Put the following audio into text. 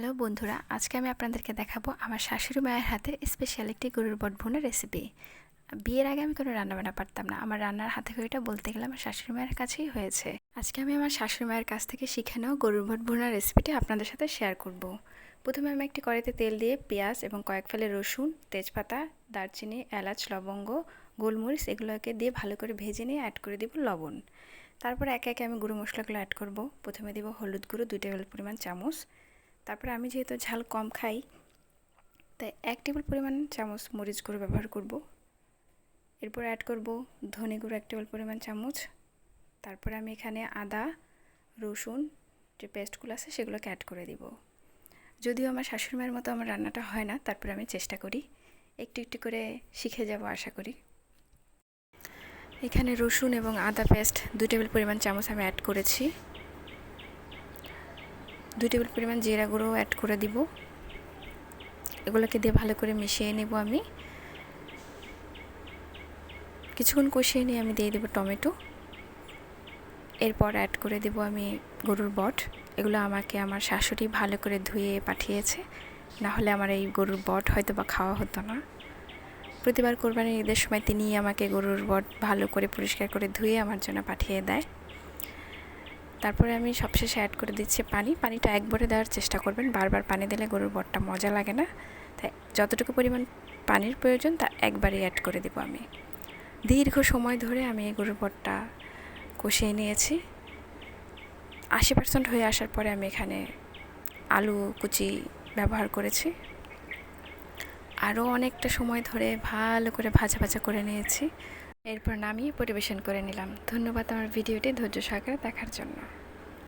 Hello বন্ধুরা, আজকে আমি আপনাদেরকে দেখাবো আমার শাশুড়ি মায়ের হাতের স্পেশাল একটি গরুর বট ভুনের রেসিপি বিয়ের আগে আমি কোনো রান্নাবান্না পারতাম না, আমার রান্নার হাতে খড়িটা বলতে গেলে আমার শাশুড়ি মায়ের কাছেই হয়েছে। আজকে আমি আমার শাশুড়ি মায়ের কাছ থেকে শিখে নেওয়া গরুর বট ভুনার রেসিপিটি আপনাদের সাথে শেয়ার করব। প্রথমে আমি একটি কড়াইতে তেল দিয়ে পেঁয়াজ এবং কয়েক ফেলে রসুন, তেজপাতা, দারচিনি, এলাচ, লবঙ্গ, গোলমরিচ এগুলোকে দিয়ে ভালো করে ভেজে নিয়ে অ্যাড করে দিব লবণ। তারপর একে একে আমি গুঁড়ো মশলাগুলো অ্যাড করব। প্রথমে দিব হলুদ গুঁড়ো, দুই টেবিল পরিমাণ চামচ। তারপরে আমি যেহেতু ঝাল কম খাই, তাই এক টেবিল পরিমাণ চামচ মরিচ গুঁড়ো ব্যবহার করব। এরপর অ্যাড করব ধনে গুঁড়ো এক টেবিল পরিমাণ চামচ। তারপরে আমি এখানে আদা, রসুন যে পেস্টগুলো আছে সেগুলোকে অ্যাড করে দিব। যদিও আমার শাশুড়ি মায়ের মতো আমার রান্নাটা হয় না, তারপরে আমি চেষ্টা করি। একটু একটু করে শিখে যাব আশা করি। এখানে রসুন এবং আদা পেস্ট দু টেবিল পরিমাণ চামচ আমি অ্যাড করেছি। দুই টেবিল পরিমাণ জিরা গুঁড়ো অ্যাড করে দিব। এগুলোকে দিয়ে ভালো করে মিশিয়ে নেব আমি। কিছুক্ষণ কষিয়ে নিয়ে আমি দিয়ে দেবো টমেটো। এরপর অ্যাড করে দেব আমি গরুর বট। এগুলো আমাকে আমার শাশুড়ি ভালো করে ধুয়ে পাঠিয়েছে। না হলে আমার এই গরুর বট হয়তো বা খাওয়া হতো না। প্রতিবার কোরবানির ঈদের সময় তিনি আমাকে গরুর বট ভালো করে পরিষ্কার করে ধুয়ে আমার জন্য পাঠিয়ে দেয়। তারপরে আমি সবশেষে অ্যাড করে দিচ্ছি পানি। পানিটা একবারে দেওয়ার চেষ্টা করবেন। বারবার পানি দিলে গরুর বটটা মজা লাগে না। তাই যতটুকু পরিমাণ পানির প্রয়োজন, তা একবারই অ্যাড করে দেবো আমি। দীর্ঘ সময় ধরে আমি এই গরুর বটটা কষিয়ে নিয়েছি। আশি পার্সেন্ট হয়ে আসার পরে আমি এখানে আলু কুচি ব্যবহার করেছি। আরও অনেকটা সময় ধরে ভালো করে ভাজা ভাজা করে নিয়েছি। এরপর নামিয়ে পরিবেশন করে নিলাম। ধন্যবাদ আমার ভিডিওটি ধৈর্য সহকারে দেখার জন্য।